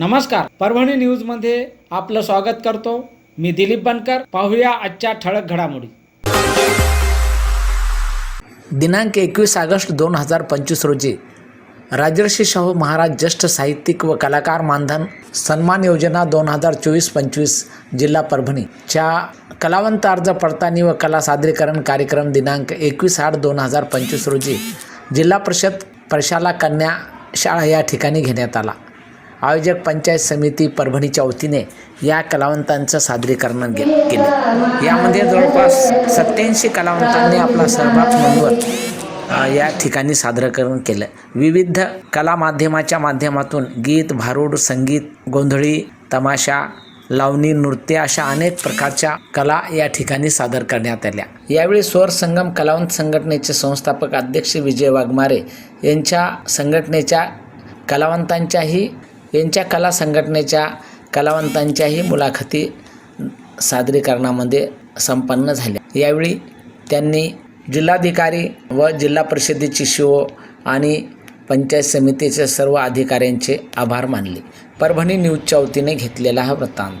नमस्कार. परभणी न्यूजमध्ये आपलं स्वागत करतो. मी दिलीप बनकर. पाहूया आजच्या ठळक घडामोडी. दिनांक एकवीस ऑगस्ट दोन हजार पंचवीस रोजी राजर्षी शाहू महाराज ज्येष्ठ साहित्यिक व कलाकार मानधन सन्मान योजना दोन हजार चोवीस पंचवीस जिल्हा परभणीच्या कलावंत अर्ज पडताळणी व कला सादरीकरण कार्यक्रम दिनांक एकवीस आठ दोन हजार पंचवीस रोजी जिल्हा परिषद प्रशाला कन्या शाळा या ठिकाणी घेण्यात आला. आयोजक पंचायत समिती परभणीच्या वतीने या कलावंतांचं सादरीकरण गे केलं. यामध्ये जवळपास सत्याऐंशी कलावंतांनी आपला सहभाग नोंदवत या ठिकाणी सादरीकरण केलं. विविध कला माध्यमाच्या माध्यमातून गीत भारूड संगीत गोंधळी तमाशा लावणी नृत्य अशा अनेक प्रकारच्या कला या ठिकाणी सादर करण्यात आल्या. यावेळी स्वर संगम कलावंत संघटनेचे संस्थापक अध्यक्ष विजय वाघमारे यांच्या संघटनेच्या कलावंतांच्याही यांच्या कला संघटनेच्या कलावंतांच्याही मुलाखती सादरीकरणामध्ये संपन्न झाल्या. यावेळी त्यांनी जिल्हाधिकारी व जिल्हा परिषदेची शिओ आणि पंचायत समितीचे सर्व अधिकाऱ्यांचे आभार मानले. परभणी न्यूजच्या वतीने घेतलेला हा वृत्तांत.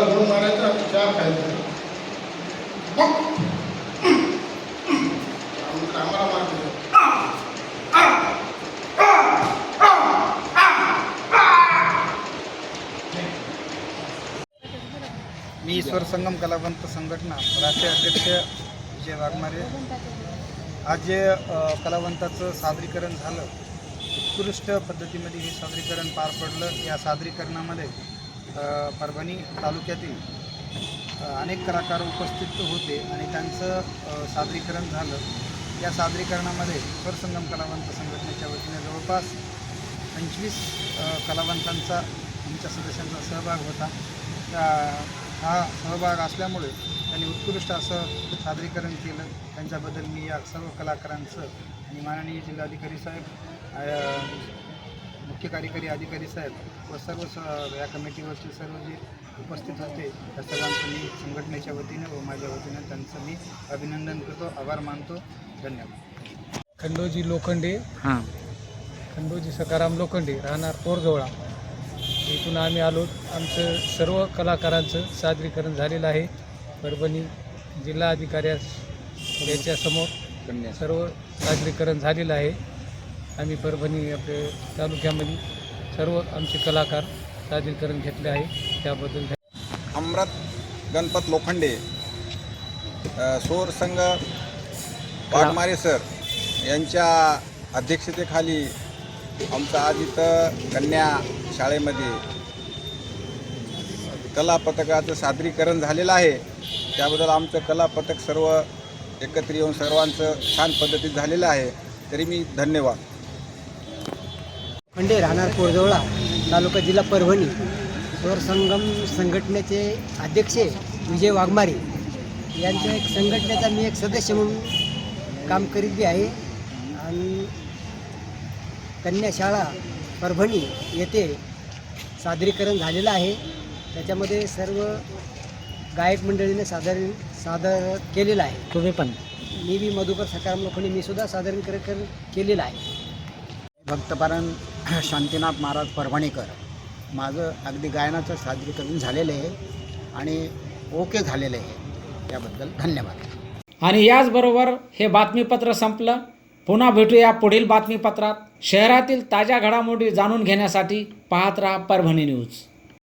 जिरोला गुण मारायचा चार खायचा. आम्हाला मी ईश्वर संगम कलावंत संघटना राष्ट्रीय अध्यक्ष विजय वाघमारे. आज जे कलावंताचं सादरीकरण झालं उत्कृष्ट पद्धतीमध्ये हे सादरीकरण पार पडलं. या सादरीकरणामध्ये परभणी तालुक्यातील अनेक कलाकार उपस्थित होते आणि त्यांचं सादरीकरण झालं. या सादरीकरणामध्ये स्वरसंगम कलावंत संघटनेच्या वतीने जवळपास पंचवीस कलावंतांचा आमच्या सदस्यांचा सहभाग होता. त्या- हा सहभाग असल्यामुळे त्यांनी उत्कृष्ट असं सादरीकरण केलं. त्यांच्याबद्दल मी या सर्व कलाकारांचं आणि माननीय जिल्हाधिकारी साहेब मुख्य कार्यकारी अधिकारी साहेब व सर्व स या कमिटीवरचे सर्व जे उपस्थित होते त्या सर्वांचं मी संघटनेच्या वतीने व माझ्या वतीने त्यांचं मी अभिनंदन करतो आभार मानतो. धन्यवाद. खंडोजी लोखंडे. हां. खंडोजी सकाराम लोखंडे राहणार पोरजवळा इथून आम्ही आलो. आमचं सर्व कलाकारांचं सादरीकरण झालेलं आहे. परभणी जिल्हाधिकाऱ्यास याच्यासमोर सर्व सादरीकरण झालेलं आहे. आम्ही परभणी आपले तालुक्यामध्ये सर्व आमचे कलाकार सादरीकरण घेतले आहे. त्याबद्दल अमृत गणपत लोखंडे सोर संघ वाघमारे सर यांच्या अध्यक्षतेखाली आमचं आज इथं कन्या शाळेमध्ये कला पथकाचं सादरीकरण झालेलं आहे. त्याबद्दल आमचं कला पथक सर्व एकत्र येऊन सर्वांचं छान पद्धतीत झालेलं आहे. तरी मी धन्यवाद. खंडे राहणार कोरजवळा तालुका जिल्हा परभणी. स्वरसंगम संघटनेचे अध्यक्ष विजय वाघमारे यांच्या एक संघटनेचा मी एक सदस्य म्हणून काम करीत बी आहे. आणि कन्या शाळा परभणी येथे सादरीकरण झालेलं आहे. त्याच्यामध्ये सर्व गायक मंडळीने सादर सादर केलेलं आहे. तुम्ही पण. मी बी मधुकर सकाराम लोखंडे मी सुद्धा सादरीकरण केलेलं आहे. भक्तपारण शांतीनाथ महाराज परभणीकर. माझं अगदी गायनाचं सादरीकरण झालेलं आहे आणि ओके झालेलं आहे. त्याबद्दल धन्यवाद. आणि याचबरोबर हे बातमीपत्र संपलं. पुन्हा भेटूया पुढील बातमीपत्रात. शहरातील ताज्या घडामोडी जाणून घेण्यासाठी पाहत राहा परभणी न्यूज.